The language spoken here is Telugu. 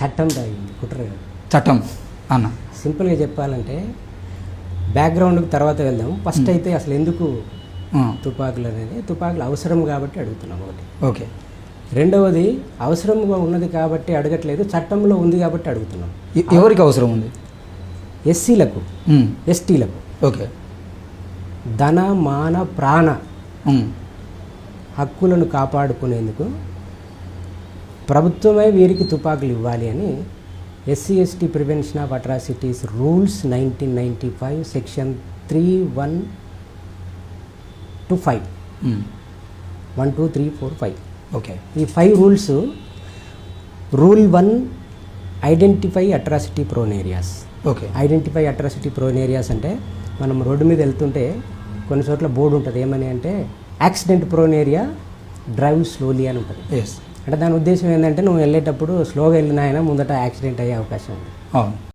చట్టం తాగింది కుట్ర. చట్టం. అన్న. సింపుల్గా చెప్పాలంటే బ్యాక్గ్రౌండ్కి తర్వాత వెళ్దాం ఫస్ట్ అయితే అసలు ఎందుకు తుపాకులు అనేది తుపాకులు అవసరం కాబట్టి అడుగుతున్నాం ఒకటి. ఓకే. రెండవది అవసరంగా ఉన్నది కాబట్టి అడగట్లేదు చట్టంలో ఉంది కాబట్టి అడుగుతున్నాం. ఎవరికి అవసరం ఉంది? ఎస్సీలకు ఎస్టీలకు. ఓకే. ధన మాన ప్రాణ హక్కులను కాపాడుకునేందుకు ప్రభుత్వమే వీరికి తుపాకులు ఇవ్వాలి అని SC ST prevention of atrocities rules nineteen ninety five section three one two five. Um, one two three four five. Okay. ఈ five rules rule one identify atrocity prone areas. Okay. Identify atrocity prone areas అంటే మనం రోడ్డు మీద వెళ్తుంటే కొన్ని చోట్ల బోర్డు ఉంటుంది. ఏమని అంటే accident prone area drive slowly అని ఉంటుంది. ఎస్ అంటే దాని ఉద్దేశం ఏంటంటే నువ్వు వెళ్ళేటప్పుడు స్లోగా వెళ్ళిన ఆయన ముందట యాక్సిడెంట్ అయ్యే అవకాశం ఉంది. అవును.